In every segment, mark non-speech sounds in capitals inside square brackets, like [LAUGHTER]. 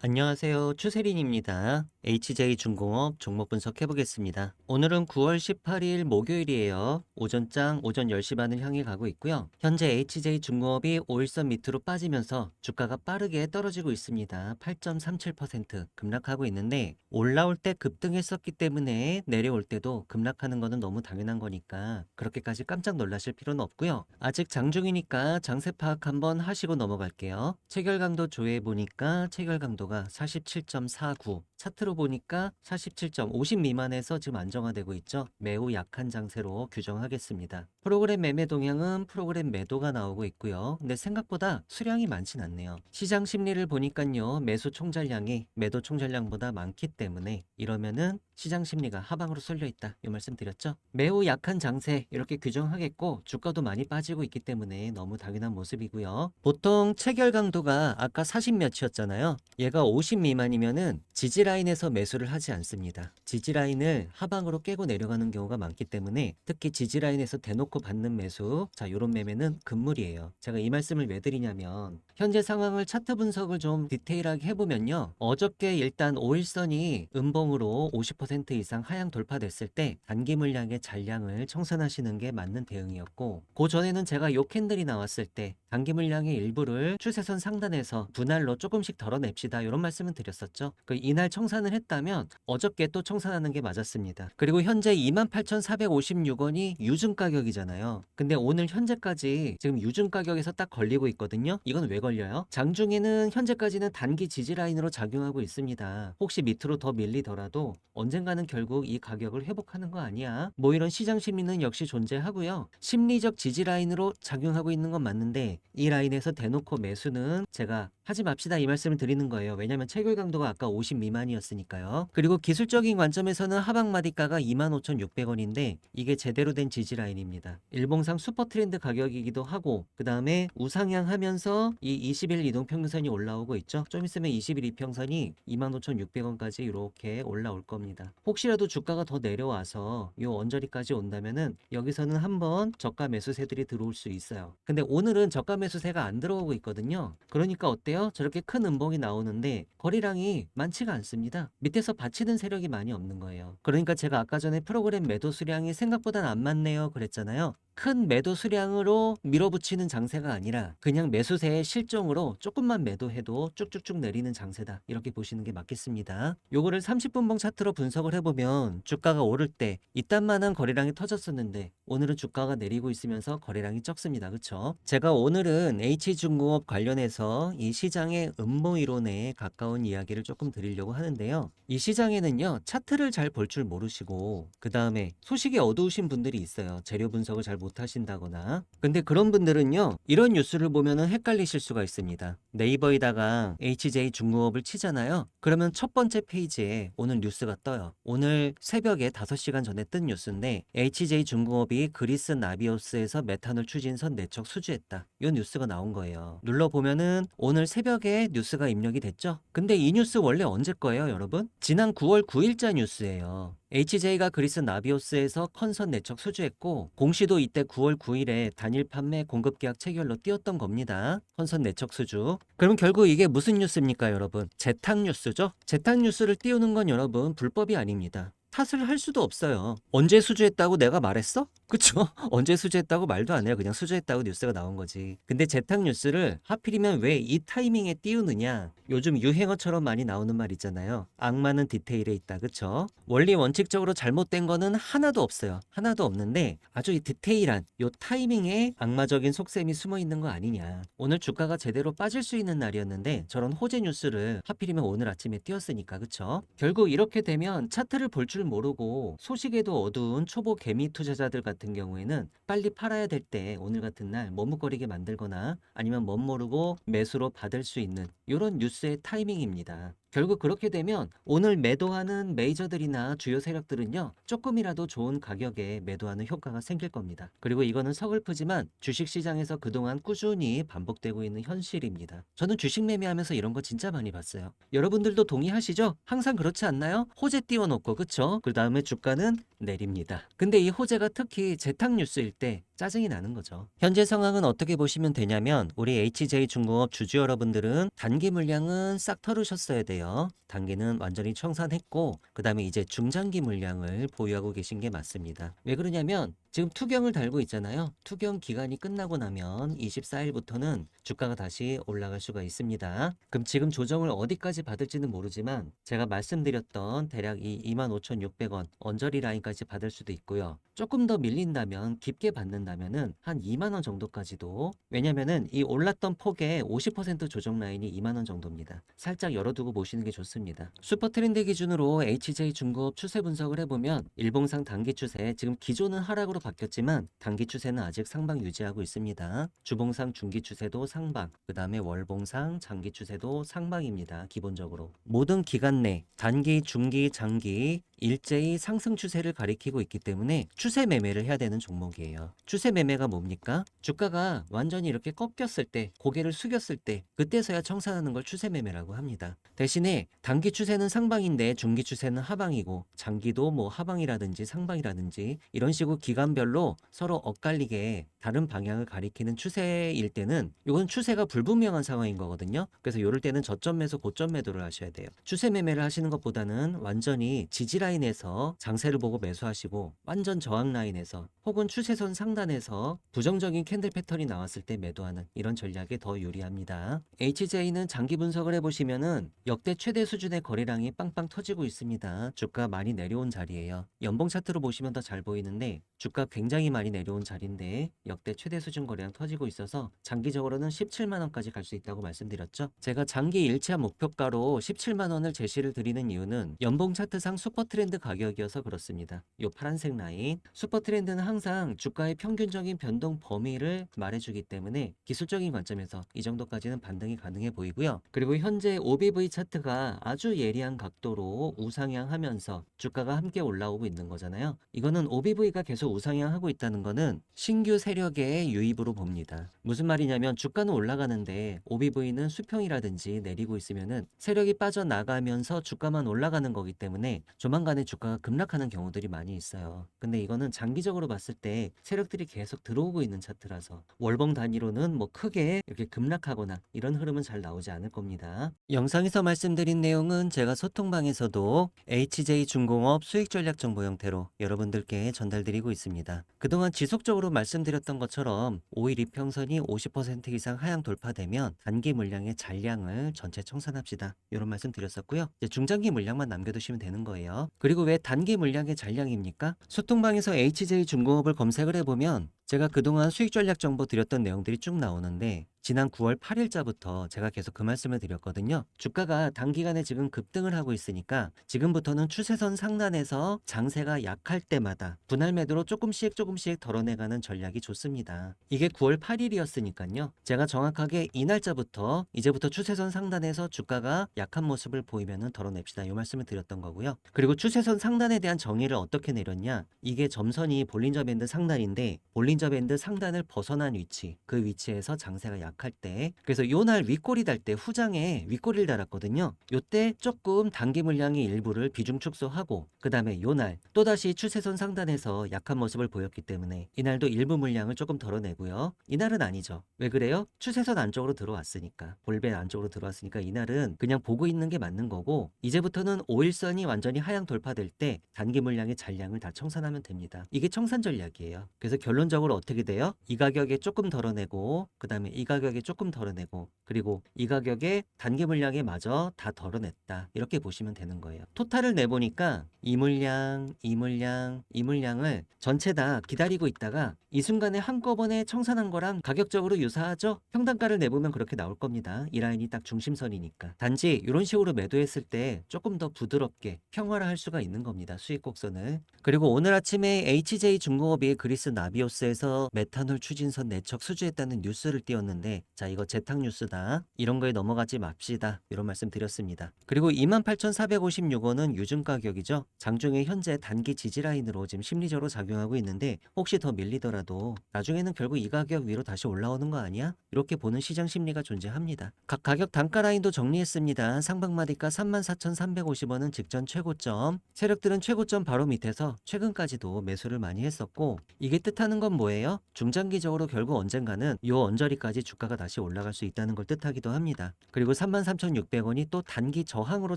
안녕하세요. 추세린입니다. HJ중공업 종목 분석해 보겠습니다. 오늘은 9월 18일 목요일이에요. 오전장 오전 10시 반을 향해 가고 있고요. 현재 HJ중공업이 5일선 밑으로 빠지면서 주가가 빠르게 떨어지고 있습니다. 8.37% 급락하고 있는데 올라올 때 급등했었기 때문에 내려올 때도 급락하는 거는 너무 당연한 거니까 그렇게까지 깜짝 놀라실 필요는 없고요. 아직 장중이니까 장세 파악 한번 하시고 넘어갈게요. 체결 강도 조회해 보니까 체결 강도가 47.49 차트로 보니까 47점 50 미만에서 지금 안정화되고 있죠. 매우 약한 장세로 규정하겠습니다. 프로그램 매매 동향은 프로그램 매도가 나오고 있고요. 근데 생각보다 수량이 많진 않네요. 시장 심리를 보니까요. 매수 총잘량이 매도 총잘량보다 많기 때문에 이러면은 시장 심리가 하방으로 쏠려 있다. 이 말씀 드렸죠. 매우 약한 장세 이렇게 규정하겠고 주가도 많이 빠지고 있기 때문에 너무 당연한 모습이고요. 보통 체결 강도가 아까 40 몇이었잖아요. 얘가 50 미만이면은 지지 라인에서 매수를 하지 않습니다. 지지 라인을 하방으로 깨고 내려가는 경우가 많기 때문에 특히 지지 라인에서 대놓고 받는 매수 자 요런 매매는 금물이에요. 제가 이 말씀을 왜 드리냐면 현재 상황을 차트 분석을 좀 디테일하게 해보면요. 어저께 일단 5일선이 음봉으로 50% 이상 하향 돌파됐을 때 단기 물량의 잔량을 청산하시는 게 맞는 대응이었고 그 전에는 제가 요 캔들이 나왔을 때 단기 물량의 일부를 추세선 상단에서 분할로 조금씩 덜어냅시다 이런 말씀을 드렸었죠. 그 이날 청산을 했다면 어저께 또 청산하는 게 맞았습니다. 그리고 현재 28,456원이 유증 가격이잖아요. 근데 오늘 현재까지 지금 유증 가격에서 딱 걸리고 있거든요. 이건 왜 걸려요? 장중에는 현재까지는 단기 지지 라인으로 작용하고 있습니다. 혹시 밑으로 더 밀리더라도 언젠가는 결국 이 가격을 회복하는 거 아니야? 뭐 이런 시장 심리는 역시 존재하고요. 심리적 지지 라인으로 작용하고 있는 건 맞는데 이 라인에서 대놓고 매수는 제가 하지 맙시다 이 말씀을 드리는 거예요. 왜냐하면 체결 강도가 아까 50 미만이었으니까요. 그리고 기술적인 관점에서는 하방 마디가가 25,600원인데 이게 제대로 된 지지 라인입니다. 일봉상 슈퍼 트렌드 가격이기도 하고 그 다음에 우상향 하면서 이 20일 이동 평균선이 올라오고 있죠. 좀 있으면 20일 이평선이 25,600원까지 이렇게 올라올 겁니다. 혹시라도 주가가 더 내려와서 요 언저리까지 온다면은 여기서는 한번 저가 매수세들이 들어올 수 있어요. 근데 오늘은 저가 매수세가 안 들어오고 있거든요. 그러니까 어때요? 저렇게 큰 음봉이 나오는데 거리량이 많지가 않습니다. 밑에서 받치는 세력이 많이 없는 거예요. 그러니까 제가 아까 전에 프로그램 매도 수량이 생각보다는 안 맞네요 그랬잖아요. 큰 매도 수량으로 밀어붙이는 장세가 아니라 그냥 매수세의 실종으로 조금만 매도해도 쭉쭉쭉 내리는 장세다. 이렇게 보시는 게 맞겠습니다. 요거를 30분봉 차트로 분석을 해보면 주가가 오를 때 이딴만한 거래량이 터졌었는데 오늘은 주가가 내리고 있으면서 거래량이 적습니다. 그쵸? 제가 오늘은 H중공업 관련해서 이 시장의 음모 이론에 가까운 이야기를 조금 드리려고 하는데요. 이 시장에는요 차트를 잘 볼 줄 모르시고 그 다음에 소식이 어두우신 분들이 있어요. 재료 분석을 잘못 하신다거나. 근데 그런 분들은요 이런 뉴스를 보면 은 헷갈리실 수가 있습니다. 네이버에다가 HJ 중공업을 치잖아요. 그러면 첫 번째 페이지에 오늘 뉴스가 떠요. 오늘 새벽에 5시간 전에 뜬 뉴스인데 HJ 중공업이 그리스 나비오스에서 메탄올 추진선 내척 수주했다. 이 뉴스가 나온 거예요. 눌러보면은 오늘 새벽에 뉴스가 입력이 됐죠? 근데 이 뉴스 원래 언제 거예요, 여러분? 지난 9월 9일자 뉴스예요. HJ가 그리스 나비오스에서 컨선 내척 수주했고 공시도 이때 9월 9일에 단일 판매 공급 계약 체결로 띄웠던 겁니다. 컨선 내척 수주. 그럼 결국 이게 무슨 뉴스입니까, 여러분? 재탕 뉴스죠? 재탕 뉴스를 띄우는 건 여러분 불법이 아닙니다. 탓을 할 수도 없어요. 언제 수주했다고 내가 말했어? [LAUGHS] 그쵸? 언제 수주했다고 말도 안 해요. 그냥 수주했다고 뉴스가 나온 거지. 근데 재탕 뉴스를 하필이면 왜 이 타이밍에 띄우느냐? 요즘 유행어처럼 많이 나오는 말 있잖아요. 악마는 디테일에 있다. 그쵸? 원리 원칙적으로 잘못된 거는 하나도 없어요. 하나도 없는데 아주 이 디테일한 요 타이밍에 악마적인 속셈이 숨어 있는 거 아니냐. 오늘 주가가 제대로 빠질 수 있는 날이었는데 저런 호재 뉴스를 하필이면 오늘 아침에 띄웠으니까. 그쵸? 결국 이렇게 되면 차트를 볼줄 모르고 소식에도 어두운 초보 개미 투자자들 같은 경우에는 빨리 팔아야 될 때 오늘 같은 날 머뭇거리게 만들거나 아니면 멋모르고 매수로 받을 수 있는 이런 뉴스의 타이밍입니다. 결국 그렇게 되면 오늘 매도하는 메이저들이나 주요 세력들은요 조금이라도 좋은 가격에 매도하는 효과가 생길 겁니다. 그리고 이거는 서글프지만 주식시장에서 그동안 꾸준히 반복되고 있는 현실입니다. 저는 주식 매매하면서 이런 거 진짜 많이 봤어요. 여러분들도 동의하시죠? 항상 그렇지 않나요? 호재 띄워놓고 그쵸? 그 다음에 주가는 내립니다. 근데 이 호재가 특히 재탕 뉴스일 때 짜증이 나는 거죠. 현재 상황은 어떻게 보시면 되냐면 우리 HJ 중공업 주주 여러분들은 단기 물량은 싹 털으셨어야 돼요. 단기는 완전히 청산했고 그다음에 이제 중장기 물량을 보유하고 계신 게 맞습니다. 왜 그러냐면 지금 투경을 달고 있잖아요. 투경 기간이 끝나고 나면 24일부터는 주가가 다시 올라갈 수가 있습니다. 그럼 지금 조정을 어디까지 받을지는 모르지만 제가 말씀드렸던 대략 이 25,600원 언저리 라인까지 받을 수도 있고요. 조금 더 밀린다면 깊게 받는다면은 한 2만 원 정도까지도 왜냐면은 이 올랐던 폭의 50% 조정 라인이 2만 원 정도입니다. 살짝 열어두고 보시는 게 좋습니다. 슈퍼 트렌드 기준으로 HJ 중급 추세 분석을 해보면 일봉상 단기 추세 지금 기존은 하락으로 바뀌었지만 단기 추세는 아직 상방 유지하고 있습니다. 주봉상 중기 추세도 상방, 그 다음에 월봉상 장기 추세도 상방입니다. 기본적으로 모든 기간 내 단기, 중기, 장기 일제히 상승 추세를 가리키고 있기 때문에 추세 매매를 해야 되는 종목이에요. 추세 매매가 뭡니까? 주가가 완전히 이렇게 꺾였을 때, 고개를 숙였을 때, 그때서야 청산하는 걸 추세 매매라고 합니다. 대신에 단기 추세는 상방인데 중기 추세는 하방이고 장기도 뭐 하방이라든지 상방이라든지 이런 식으로 기간별로 서로 엇갈리게 다른 방향을 가리키는 추세일 때는 이건 추세가 불분명한 상황인 거거든요. 그래서 이럴 때는 저점 매수 고점 매도를 하셔야 돼요. 추세 매매를 하시는 것보다는 완전히 지지 라 인에서 장세를 보고 매수하시고 완전 저항 라인에서 혹은 추세선 상단에서 부정적인 캔들 패턴이 나왔을 때 매도하는 이런 전략이 더 유리합니다. HJ는 장기 분석을 해보시면은 역대 최대 수준의 거래량이 빵빵 터지고 있습니다. 주가 많이 내려온 자리예요. 연봉 차트로 보시면 더 잘 보이는데 주가 굉장히 많이 내려온 자리인데 역대 최대 수준 거래량 터지고 있어서 장기적으로는 17만 원까지 갈 수 있다고 말씀드렸죠. 제가 장기 일치한 목표가로 17만 원을 제시를 드리는 이유는 연봉 차트상 슈퍼 트렌드 가격이어서 그렇습니다. 요 파란색 라인 슈퍼 트렌드는 항상 주가의 평균적인 변동 범위를 말해주기 때문에 기술적인 관점에서 이 정도까지는 반등이 가능해 보이고요. 그리고 현재 OBV 차트가 아주 예리한 각도로 우상향하면서 주가가 함께 올라오고 있는 거잖아요. 이거는 OBV가 계속 우상향하고 있다는 거는 신규 세력의 유입으로 봅니다. 무슨 말이냐면 주가는 올라가는데 OBV는 수평이라든지 내리고 있으면은 세력이 빠져나가면서 주가만 올라가는 거기 때문에 조만간 에 주가가 급락하는 경우들이 많이 있어요. 근데 이거는 장기적으로 봤을 때 세력들이 계속 들어오고 있는 차트라서 월봉 단위로는 뭐 크게 이렇게 급락하거나 이런 흐름은 잘 나오지 않을 겁니다. 영상에서 말씀드린 내용은 제가 소통방에서도 HJ 중공업 수익 전략 정보 형태로 여러분들께 전달드리고 있습니다. 그동안 지속적으로 말씀드렸던 것처럼 5일 이평선이 50% 이상 하향 돌파되면 단기 물량의 잔량을 전체 청산합시다. 이런 말씀 드렸었고요. 이제 중장기 물량만 남겨두시면 되는 거예요. 그리고 왜 단기 물량의 잔량입니까? 소통방에서 HJ 중공업을 검색을 해보면 제가 그동안 수익 전략 정보 드렸던 내용들이 쭉 나오는데 지난 9월 8일자부터 제가 계속 그 말씀을 드렸거든요. 주가가 단기간에 지금 급등을 하고 있으니까 지금부터는 추세선 상단에서 장세가 약할 때마다 분할 매도로 조금씩 조금씩 덜어내가는 전략이 좋습니다. 이게 9월 8일이었으니까요. 제가 정확하게 이 날짜부터 이제부터 추세선 상단에서 주가가 약한 모습을 보이면은 덜어냅시다. 이 말씀을 드렸던 거고요. 그리고 추세선 상단에 대한 정의를 어떻게 내렸냐? 이게 점선이 볼린저 밴드 상단인데 볼린 저 밴드 상단을 벗어난 위치, 그 위치에서 장세가 약할 때, 그래서 요 날 윗꼬리 달 때 후장에 윗꼬리를 달았거든요. 요때 조금 단기 물량의 일부를 비중 축소하고, 그 다음에 요 날 또다시 추세선 상단에서 약한 모습을 보였기 때문에 이날도 일부 물량을 조금 덜어내고요. 이날은 아니죠. 왜 그래요? 추세선 안쪽으로 들어왔으니까, 볼배 안쪽으로 들어왔으니까 이날은 그냥 보고 있는 게 맞는 거고, 이제부터는 5일선이 완전히 하향 돌파될 때 단기 물량의 잔량을 다 청산하면 됩니다. 이게 청산 전략이에요. 그래서 결론적으로 어떻게 돼요? 이 가격에 조금 덜어내고, 그 다음에 이 가격에 조금 덜어내고, 그리고 이 가격에 단기 물량에 마저 다 덜어냈다. 이렇게 보시면 되는 거예요. 토탈을 내보니까 이 물량, 이 물량, 이 물량을 전체 다 기다리고 있다가 이 순간에 한꺼번에 청산한 거랑 가격적으로 유사하죠? 평단가를 내보면 그렇게 나올 겁니다. 이 라인이 딱 중심선이니까. 단지 이런 식으로 매도했을 때 조금 더 부드럽게 평화를 할 수가 있는 겁니다. 수익 곡선을. 그리고 오늘 아침에 HJ 중공업이 그리스 나비오스에서 메탄올 추진선 내척 수주했다는 뉴스를 띄웠는데 자 이거 재탕 뉴스다. 이런 거에 넘어가지 맙시다. 이런 말씀 드렸습니다. 그리고 28,456원은 유증 가격이죠. 장중에 현재 단기 지지 라인으로 지금 심리적으로 작용하고 있는데 혹시 더 밀리더라도 나중에는 결국 이 가격 위로 다시 올라오는 거 아니야? 이렇게 보는 시장 심리가 존재합니다. 각 가격 단가 라인도 정리했습니다. 상방마디가 34,350원은 직전 최고점. 세력들은 최고점 바로 밑에서 최근까지도 매수를 많이 했었고 이게 뜻하는 건 뭐예요? 중장기적으로 결국 언젠가는 이 언저리까지 주가가 다시 올라갈 수 있다는 걸 뜻하기도 합니다. 그리고 33,600원이 또 단기 저항으로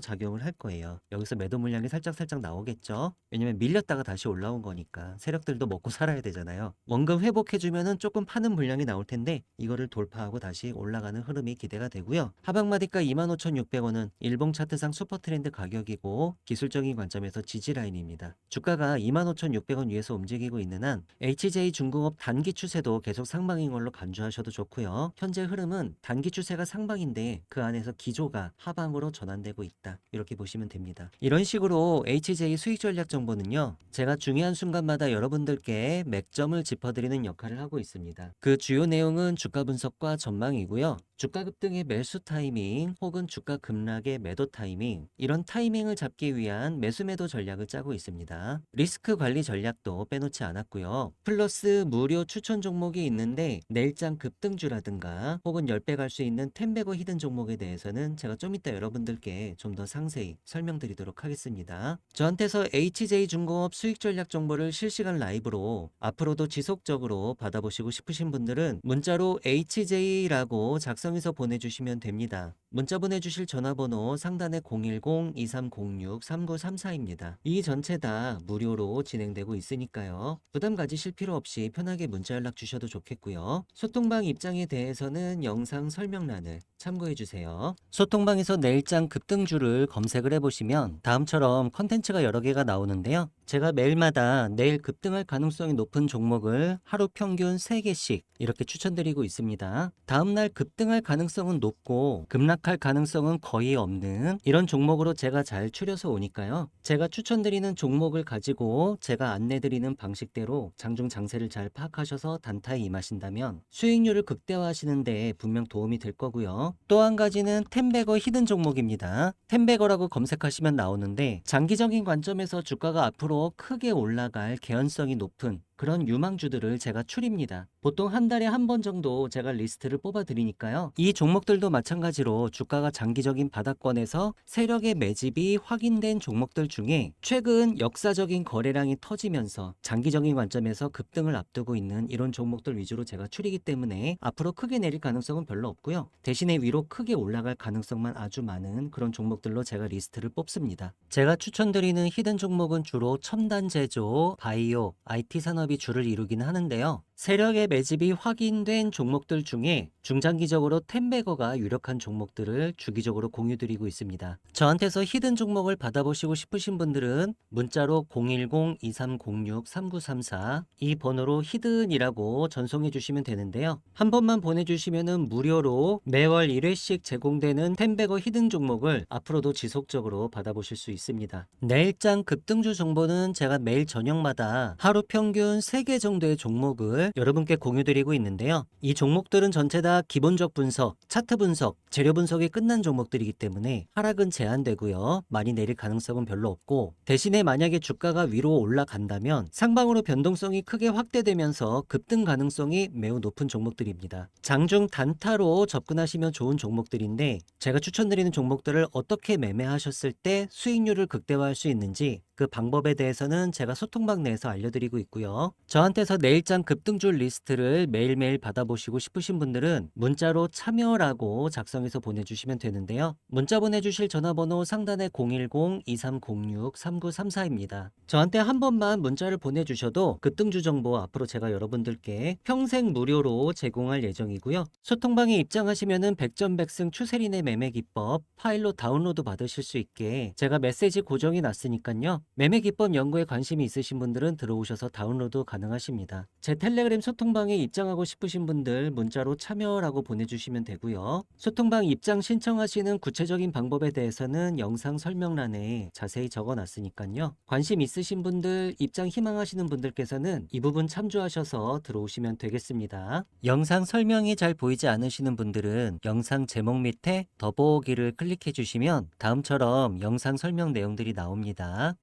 작용을 할 거예요. 여기서 매도 물량이 살짝 살짝 나오겠죠. 왜냐면 밀렸다가 다시 올라온 거니까 세력들도 먹고 살아야 되잖아요. 원금 회복해주면은 조금 파는 물량이 나올 텐데 이거를 돌파하고 다시 올라가는 흐름이 기대가 되고요. 하방마디가 25,600원은 일봉 차트상 슈퍼트렌드 가격이고 기술적인 관점에서 지지 라인입니다. 주가가 25,600원 위에서 움직이고 있는 한 HJ 중 공업 단기 추세도 계속 상방인 걸로 간주하셔도 좋고요. 현재 흐름은 단기 추세가 상방인데 그 안에서 기조가 하방으로 전환되고 있다. 이렇게 보시면 됩니다. 이런 식으로 HJ 수익 전략 정보는요. 제가 중요한 순간마다 여러분들께 맥점을 짚어드리는 역할을 하고 있습니다. 그 주요 내용은 주가 분석과 전망이고요. 주가 급등의 매수 타이밍 혹은 주가 급락의 매도 타이밍 이런 타이밍을 잡기 위한 매수 매도 전략을 짜고 있습니다. 리스크 관리 전략도 빼놓지 않았고요. 플러스 무료 추천 종목이 있는데 내일장 급등주라든가 혹은 10배 갈 수 있는 텐베거 히든 종목에 대해서는 제가 좀 이따 여러분들께 좀 더 상세히 설명드리도록 하겠습니다. 저한테서 HJ 중공업 수익 전략 정보를 실시간 라이브로 앞으로도 지속적으로 받아보시고 싶으신 분들은 문자로 HJ라고 작성해서 보내주시면 됩니다. 문자 보내주실 전화번호 상단에 010-2306-3934입니다. 이 전체 다 무료로 진행되고 있으니까요. 부담 가지실 필요 없이 편하게 문자 연락 주셔도 좋겠고요. 소통방 입장에 대해서는 영상 설명란을 참고해 주세요. 소통방에서 내일장 급등주를 검색을 해보시면 다음처럼 컨텐츠가 여러 개가 나오는데요. 제가 매일마다 내일 급등할 가능성이 높은 종목을 하루 평균 3개씩 이렇게 추천드리고 있습니다. 다음날 급등할 가능성은 높고 급락할 가능성은 거의 없는 이런 종목으로 제가 잘 추려서 오니까요. 제가 추천드리는 종목을 가지고 제가 안내드리는 방식대로 장중 장세를 잘 파악하셔서 단타에 임하신다면 수익률을 극대화하시는 데 분명 도움이 될 거고요. 또 한 가지는 텐베거 히든 종목입니다. 텐베거라고 검색하시면 나오는데 장기적인 관점에서 주가가 앞으로 크게 올라갈 개연성이 높은 그런 유망주들을 제가 추립니다. 보통 한 달에 한 번 정도 제가 리스트를 뽑아 드리니까요. 이 종목들도 마찬가지로 주가가 장기적인 바닥권에서 세력의 매집이 확인된 종목들 중에 최근 역사적인 거래량이 터지면서 장기적인 관점에서 급등을 앞두고 있는 이런 종목들 위주로 제가 추리기 때문에 앞으로 크게 내릴 가능성은 별로 없고요. 대신에 위로 크게 올라갈 가능성만 아주 많은 그런 종목들로 제가 리스트를 뽑습니다. 제가 추천드리는 히든 종목은 주로 첨단 제조, 바이오, IT 산업 이 주를 이루기는 하는데요. 세력의 매집이 확인된 종목들 중에 중장기적으로 텐베거가 유력한 종목들을 주기적으로 공유드리고 있습니다. 저한테서 히든 종목을 받아보시고 싶으신 분들은 문자로 010-2306-3934 이 번호로 히든이라고 전송해 주시면 되는데요. 한 번만 보내주시면 무료로 매월 1회씩 제공되는 텐베거 히든 종목을 앞으로도 지속적으로 받아보실 수 있습니다. 내일장 급등주 정보는 제가 매일 저녁마다 하루 평균 3개 정도의 종목을 여러분께 공유드리고 있는데요. 이 종목들은 전체 다 기본적 분석, 차트 분석, 재료 분석이 끝난 종목들이기 때문에 하락은 제한되고요. 많이 내릴 가능성은 별로 없고 대신에 만약에 주가가 위로 올라간다면 상방으로 변동성이 크게 확대되면서 급등 가능성이 매우 높은 종목들입니다. 장중 단타로 접근하시면 좋은 종목들인데 제가 추천드리는 종목들을 어떻게 매매하셨을 때 수익률을 극대화할 수 있는지 그 방법에 대해서는 제가 소통방 내에서 알려드리고 있고요. 저한테서 내일장 급등주 리스트를 매일매일 받아보시고 싶으신 분들은 문자로 참여라고 작성해서 보내주시면 되는데요. 문자 보내주실 전화번호 상단에 010-2306-3934입니다. 저한테 한 번만 문자를 보내주셔도 급등주 정보 앞으로 제가 여러분들께 평생 무료로 제공할 예정이고요. 소통방에 입장하시면은 백전백승 추세린의 매매 기법 파일로 다운로드 받으실 수 있게 제가 메시지 고정해 놨으니까요. 매매 기법 연구에 관심이 있으신 분들은 들어오셔서 다운로드 가능하십니다. 제 텔레그램 소통방에 입장하고 싶으신 분들 문자로 참여라고 보내주시면 되고요. 소통방 입장 신청하시는 구체적인 방법에 대해서는 영상 설명란에 자세히 적어놨으니까요. 관심 있으신 분들, 입장 희망하시는 분들께서는 이 부분 참조하셔서 들어오시면 되겠습니다. 영상 설명이 잘 보이지 않으시는 분들은 영상 제목 밑에 더보기를 클릭해 주시면 다음처럼 영상 설명 내용들이 나옵니다.